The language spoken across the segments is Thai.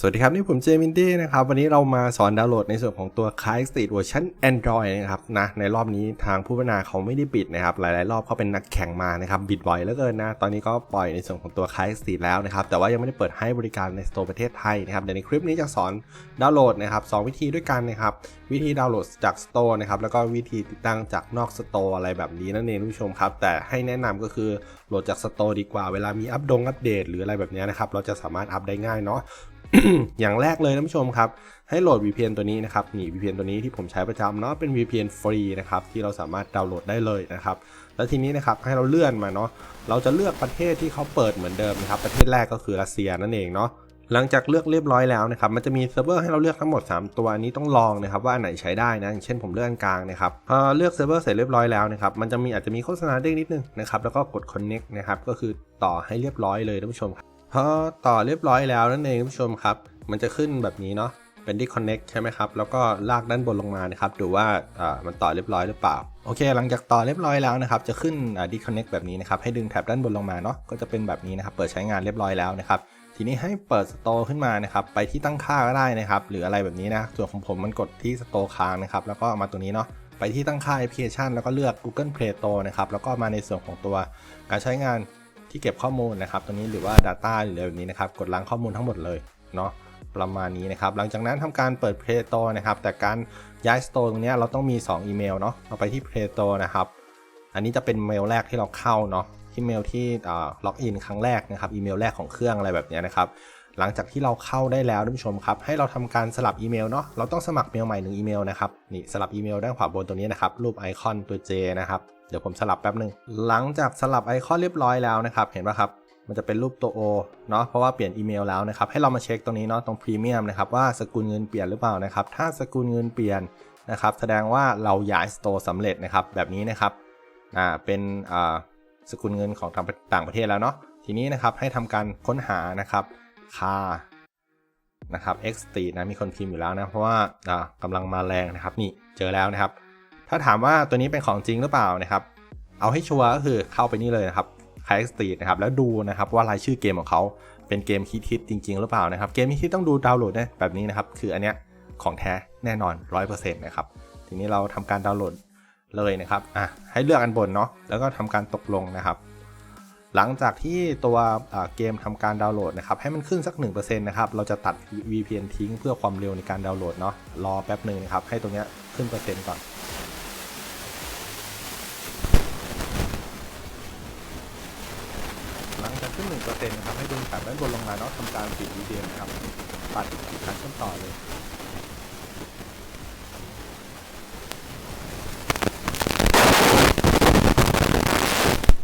สวัสดีครับ นี่ผมเจมินดี้นะครับ วันนี้เรามาสอนดาวน์โหลดในส่วนของตัว k i s t e a t เวอร์ชัน Android นะครับนะในรอบนี้ทางผู้พัฒนาเขาไม่ได้ปิดนะครับ หลาย ๆ รอบเขาเป็นนักแข่งมานะครับ บิดบ่อยเหลือเกินนะ ตอนนี้ก็ปล่อยในส่วนของตัว k i s t e a t แล้วนะครับ แต่ว่ายังไม่ได้เปิดให้บริการในสโตร์ประเทศไทยนะครับเดี๋ยวในคลิปนี้จะสอนดาวน์โหลดนะครับสองวิธีด้วยกันนะครับวิธีดาวน์โหลดจากสโตร์นะครับแล้วก็วิธีติดตั้งจากนอกสโตร์อะไรแบบนี้นั่นเองท่านผู้ชมครับแต่ให้แนะนำก็คือโหลดจากสโตร์ดีกว่าเวลามีอัปดงอัปเดต หรืออะไรแบบนี้นะครับเราจะสามารถอัปได้ง่ายเนาะ อย่างแรกเลยท่านผู้ชมครับ ให้โหลด VPN ตัวนี้นะครับนี่ VPN ตัวนี้ที่ผมใช้ประจำเนาะเป็น VPN ฟรีนะครับที่เราสามารถดาวน์โหลดได้เลยนะครับแล้วทีนี้นะครับให้เราเลื่อนมาเนาะเราจะเลือกประเทศที่เขาเปิดเหมือนเดิมนะครับประเทศแรกก็คือรัสเซียนั่นเองเนาะหลังจากเลือกเรียบร้อยแล้วนะครับ มันจะมีเซิร์ฟเวอร์ให้เราเลือกทั้งหมด 3 ตัวอันนี้ต้องลองนะครับว่าอันไหนใช้ได้นะ อย่างเช่นผมเลือกอันกลางนะครับพอเลือกเซิร์ฟเวอร์เสร็จเรียบร้อยแล้วนะครับ มันจะมีอาจจะมีโฆษณาเด้งนิดนึงนะครับ แล้วก็กด connect นะครับ ก็คือต่อให้เรียบร้อยเลยท่านผู้ชมครับ พอต่อเรียบร้อยแล้วนั่นเองท่านผู้ชมครับ มันจะขึ้นแบบนี้เนาะเป็น disconnect ใช่ไหมครับ แล้วก็ลากด้านบนลงมานะครับ ดูว่ามันต่อเรียบร้อยหรือเปล่า โอเค หลังจากต่อเรียบร้อยแล้วนะครับ จะขึ้นอ่า disconnect แบบนี้นะครับ ให้ดึงแท็บด้านบนลงมาเนาะ ก็จะเป็นแบบนี้นะครับ เปิดใช้งานเรียบร้อยแล้วนะครับ ทีนี้ให้เปิด store ขึ้นมานะครับ ไปที่ตั้งค่าก็ได้นะครับ หรืออะไรแบบนี้นะ ส่วนของผมมันกดที่ store ค้างนะครับ แล้วก็มาตัวนี้เนาะ ไปที่ตั้งค่าแอปพลิเคชัน แล้วก็เลือก Google Play Store นะครับ แล้วก็มาในส่วนของตัวการใช้งาน ที่เก็บข้อมูลนะครับตัวนี้หรือว่า Data หรืออะไรแบบนี้นะครับ กดล้างข้อมูลทั้งหมดเลยเนาะประมาณนี้นะครับ หลังจากนั้นทำการเปิด Play Store นะครับ แต่การย้าย Store ตรงนี้เราต้องมี 2 อีเมลเนาะเราไปที่ Play Store นะครับ อันนี้จะเป็นเมลแรกที่เราเข้าเนาะที่เมลที่ล็อกอินครั้งแรกนะครับ อีเมลแรกของเครื่องอะไรแบบนี้นะครับ หลังจากที่เราเข้าได้แล้วท่านผู้ชมครับ ให้เราทำการสลับอีเมลเนาะ เราต้องสมัครเมลใหม่หนึ่งอีเมลนะครับ นี่สลับอีเมลด้านขวาบนตัวนี้นะครับ รูปไอคอนตัว J นะครับ เดี๋ยวผมสลับแป๊บหนึ่งหลังจากสลับไอคอนเรียบร้อยแล้วนะครับ เห็นปะครับ มันจะเป็นรูปตัว O เนาะเพราะว่าเปลี่ยนอีเมลแล้วนะครับ ให้เรามาเช็คตรงนี้เนาะตรงพรีเมียมนะครับว่าสกุลเงินเปลี่ยนหรือเปล่านะครับ ถ้าสกุลเงินเปลี่ยนนะครับ แสดงว่าเราย้ายสโตร์สำเร็จนะครับ แบบนี้นะครับอ่าเป็นอ่าสกุลเงินของทางต่างประเทศแล้วเนาะทีนี้นะครับให้ทำการค้นหานะครับคานะครับ X s t นะมีคนพิมพ์อยู่แล้วนะเพราะว่าอ่ากำลังมาแรงนะครับ นี่เจอแล้วนะครับ ถ้าถามว่าตัวนี้เป็นของจริงหรือเปล่านะครับ เอาให้ชัวร์ก็คือเข้าไปนี่เลยนะครับคายสตรีทนะครับแล้วดูนะครับว่ารายชื่อเกมของเขาเป็นเกมฮิตๆจริง ๆ หรือเปล่านะครับ เกมฮิตต้องดูดาวน์โหลดนะแบบนี้นะครับ คืออันเนี้ยของแท้แน่นอน 100%นะครับ ทีนี้เราทำการดาวน์โหลดเลยนะครับอะให้เลือกอันบนเนาะแล้วก็ทำการตกลงนะครับ หลังจากที่ตัวเกมทำการดาวน์โหลดนะครับให้มันขึ้นสัก 1%นะครับเราจะตัด VPN ทิ้งเพื่อความเร็วในการดาวน์โหลดเนาะรอแป๊บหนึ่งนะครับให้ตรงเนี้ยขึ้นเปอร์เซ็นต์ก่อน เซ็นนะครับ ให้ดึงตัดด้านบนลงมาเนาะทำการปิด VDM นะครับ ปัดปิดคันเชื่อมต่อเลย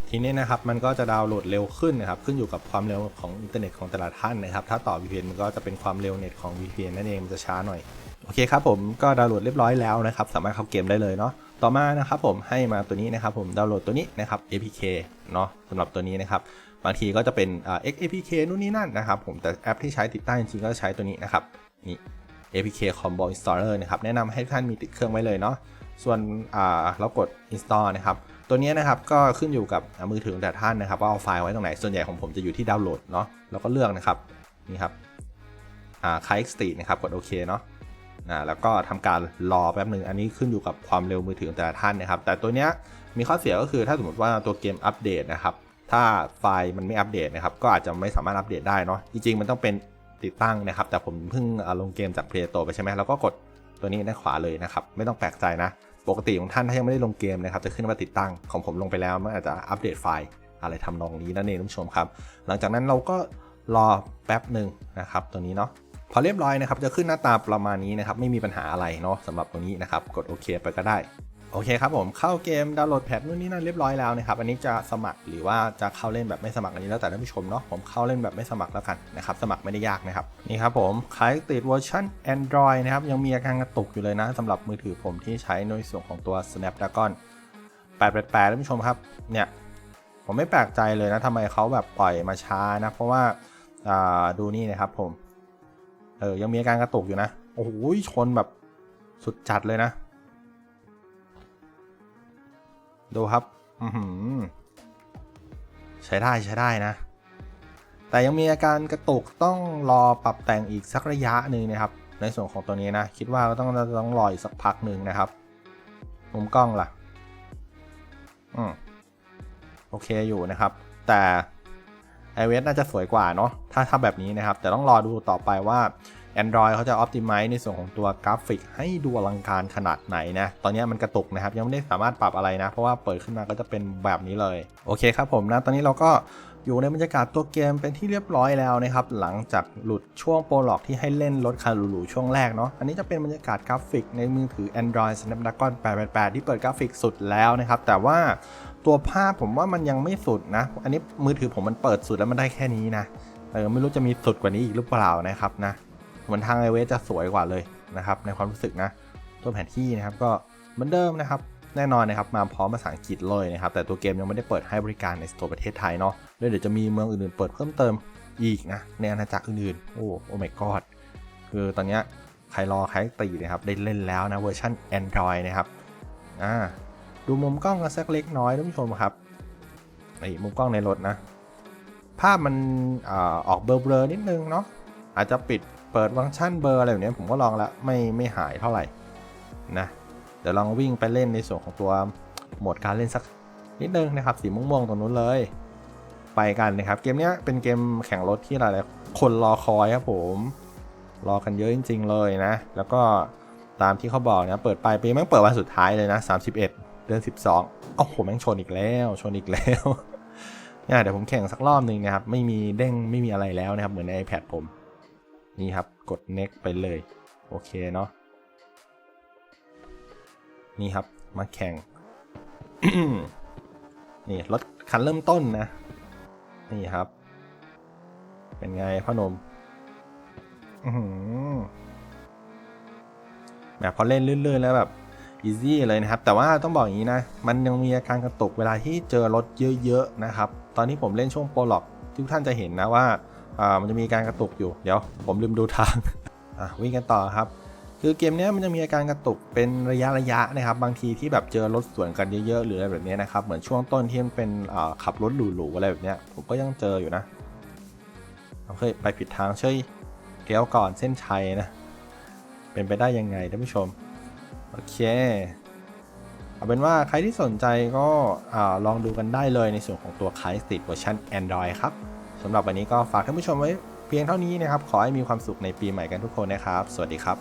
ทีนี้นะครับมันก็จะดาวน์โหลดเร็วขึ้นนะครับขึ้นอยู่กับความเร็วของอินเทอร์เน็ตของแต่ละท่านนะครับถ้าต่อ VPN มันก็จะเป็นความเร็วเน็ตของ VPN นั่นเองมันจะช้าหน่อยโอเคครับผมก็ดาวน์โหลดเรียบร้อยแล้วนะครับสามารถเข้าเกมได้เลยเนาะต่อมานะครับผมให้มาตัวนี้นะครับผมดาวน์โหลดตัวนี้นะครับ APK เนาะสำหรับตัวนี้นะครับ บางทีก็จะเป็น XAPK นู่นนี่นั่นนะครับผมแต่แอปที่ใช้ติดตั้งจริงๆก็ใช้ตัวนี้นะครับนี่ APK Combo Installer นะครับแนะนำให้ท่านมีติดเครื่องไว้เลยเนาะส่วนอ่าเรากด install นะครับตัวนี้นะครับก็ขึ้นอยู่กับมือถือของแต่ท่านนะครับว่าเอาไฟล์ไว้ตรงไหนส่วนใหญ่ของผมจะอยู่ที่ดาวน์โหลดเนาะแล้วก็เลือกนะครับนี่ครับอ่าคายสตรีนะครับกดโอเคเนาะอ่าแล้วก็ทำการรอแป๊บหนึ่งอันนี้ขึ้นอยู่กับความเร็วมือถือของแต่ละท่านนะครับ แต่ตัวเนี้ยมีข้อเสียก็คือถ้าสมมติว่าตัวเกมอัปเดตนะครับ ถ้าไฟล์มันไม่อัปเดตนะครับ ก็อาจจะไม่สามารถอัปเดตได้เนาะ จริงๆ มันต้องเป็นติดตั้งนะครับ แต่ผมเพิ่งลงเกมจาก Play Store ไปใช่ไหมแล้วก็กดตัวนี้ด้านขวาเลยนะครับ ไม่ต้องแปลกใจนะ ปกติของท่านถ้ายังไม่ได้ลงเกมนะครับ จะขึ้นว่าติดตั้ง ของผมลงไปแล้วมันอาจจะอัปเดตไฟล์อะไรทำนองนี้นั่นเองท่านผู้ชมครับ หลังจากนั้นเราก็รอแป๊บหนึ่งนะครับตัวนี้เนาะพอเรียบร้อยนะครับจะขึ้นหน้าตาประมาณนี้นะครับไม่มีปัญหาอะไรเนาะสำหรับตัวนี้นะครับกดโอเคไปก็ได้ โอเคครับผมเข้าเกมดาวน์โหลดแพทนู่นนี่นั่นเรียบร้อยแล้วนะครับอันนี้จะสมัครหรือว่าจะเข้าเล่นแบบไม่สมัครอันนี้แล้วแต่ท่านผู้ชมเนาะผมเข้าเล่นแบบไม่สมัครแล้วกันนะครับสมัครไม่ได้ยากนะครับนี่ครับผมขายติดเวอร์ชัน Android นะครับยังมีอาการกระตุกอยู่เลยนะสำหรับมือถือผมที่ใช้ในส่วนของตัว Snapdragon 888ท่านผู้ชมครับเนี่ยผมไม่แปลกใจเลยนะทำไมเขาแบบปล่อยมาช้านะเพราะว่าอ่าดูนี่นะครับผมเออยังมีอาการกระตุกอยู่นะโอ้โหชนแบบสุดจัดเลยนะ ดูครับอืใช้ได้ใช้ได้นะ แต่ยังมีอาการกระตุกต้องรอปรับแต่งอีกสักระยะหนึ่งนะครับ ในส่วนของตัวนี้นะ คิดว่าก็ต้องต้องรออีกสักพักหนึ่งนะครับ มุมกล้องล่ะ อืมโอเคอยู่นะครับ แต่ iOS น่าจะสวยกว่าเนาะถ้าทำแบบนี้นะครับ แต่ต้องรอดูต่อไปว่า Android เขาจะ Optimize ในส่วนของตัวกราฟิกให้ดูอลังการขนาดไหนนะ ตอนนี้มันกระตุกนะครับ ยังไม่ได้สามารถปรับอะไรนะ เพราะว่าเปิดขึ้นมาก็จะเป็นแบบนี้เลย โอเคครับผมนะ ตอนนี้เราก็อยู่ในบรรยากาศตัวเกมเป็นที่เรียบร้อยแล้วนะครับ หลังจากหลุดช่วงโปรล็อกที่ให้เล่นรถคันหรูๆช่วงแรกเนาะอันนี้จะเป็นบรรยากาศกราฟิกในมือถือ Android Snapdragon 888 ที่เปิดกราฟิกสุดแล้วนะครับ แต่ว่าตัวภาพผมว่ามันยังไม่สุดนะ อันนี้มือถือผมมันเปิดสุดแล้วมันได้แค่นี้นะเออไม่รู้จะมีสุดกว่านี้อีกหรือเปล่านะครับนะ เหมือนทางไอเวสจะสวยกว่าเลยนะครับในความรู้สึกนะ ตัวแผนที่นะครับก็เหมือนเดิมนะครับ แน่นอนนะครับมาพร้อมภาษาอังกฤษเลยนะครับ แต่ตัวเกมยังไม่ได้เปิดให้บริการในสโตร์ประเทศไทยเนาะแล้วเดี๋ยวจะมีเมืองอื่นๆเปิดเพิ่มเติมอีกนะในอาณาจักรอื่นๆ โอ้โอ้ my god คือตอนนี้ใครรอใครตีนะครับได้เล่นแล้วนะเวอร์ชัน Android นะครับอ่าดูมุมกล้องกันสักเล็กน้อยท่านผู้ชมครับนี่มุมกล้องในรถนะ ภาพมันอออกเบลอๆนิดนึงเนาะอาจจะปิด เปิดฟังก์ชันเบลออะไรแบบนี้ผมก็ลองแล้วไม่ไม่หายเท่าไหร่นะเดี๋ยวลองวิ่งไปเล่นในส่วนของตัวโหมดการเล่นสักนิดนึงนะครับสีม่วงๆตรงนู้นเลย ไปกันนะครับ เกมนี้เป็นเกมแข่งรถที่หลายๆคนรอคอยครับผม รอกันเยอะจริง ๆ เลยนะ แล้วก็ตามที่เขาบอกนะเปิดไปปีแม่งเปิดวันสุดท้ายเลยนะ 31 เดือน 12โอ้โหแม่งชนอีกแล้วชนอีกแล้วเนี่ยเดี๋ยวผมแข่งสักรอบหนึ่งนะครับ ไม่มีเด้งไม่มีอะไรแล้วนะครับ เหมือนใน iPad ผม นี่ครับกด next ไปเลย โอเคเนาะนี่ครับมาแข่ง นี่รถคันเริ่มต้นนะ นี่ครับ เป็นไงพ่อหนมอื้อหือแบบพอเล่นลื่นๆแล้วแบบอีซี่เลยนะครับ แต่ว่าต้องบอกอย่างนี้นะ มันยังมีอาการกระตุกเวลาที่เจอรถเยอะๆนะครับ ตอนนี้ผมเล่นช่วงโปรล็อกทุกท่านจะเห็นนะว่า อ่ามันจะมีการกระตุกอยู่ เดี๋ยวผมลืมดูทาง อะวิ่งกันต่อครับ คือเกมเนี้ยมันจะมีอาการกระตุกเป็นระยะระยะนะครับ บางทีที่แบบเจอรถสวนกันเยอะๆหรืออะไรแบบนี้นะครับ เหมือนช่วงต้นที่มันเป็นอ่าขับรถหรูๆอะไรแบบเนี้ยผมก็ยังเจออยู่นะเราเคยไปผิดทางเช่ยเลี้ยวก่อนเส้นชัยนะ เป็นไปได้ยังไงท่านผู้ชม โอเคเอาเป็นว่าใครที่สนใจก็อาลองดูกันได้เลยในส่วนของตัว k i สติดเวอร์ชัน Android ครับ สำหรับวันนี้ก็ฝากท่านผู้ชมไว้เพียงเท่านี้นะครับ ขอให้มีความสุขในปีใหม่กันทุกคนนะครับ สวัสดีครับ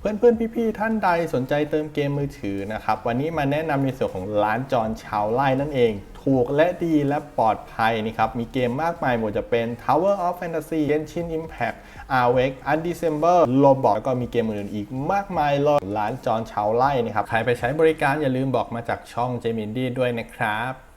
เพื่อนๆ พี่ๆ ท่านใดสนใจเติมเกมมือถือนะครับ วันนี้มาแนะนำในส่วนของร้านจอนชาวไล่นั่นเอง ถูกและดีและปลอดภัยนี่ครับ มีเกมมากมายหมดจะเป็น Tower of Fantasy Genshin Impact Arvek Undecember Roblox แล้วก็มีเกมอื่นอีกมากมายเลยร้านจอนชาวไล่นะครับ ใครไปใช้บริการอย่าลืมบอกมาจากช่องเจมินดี้ด้วยนะครับ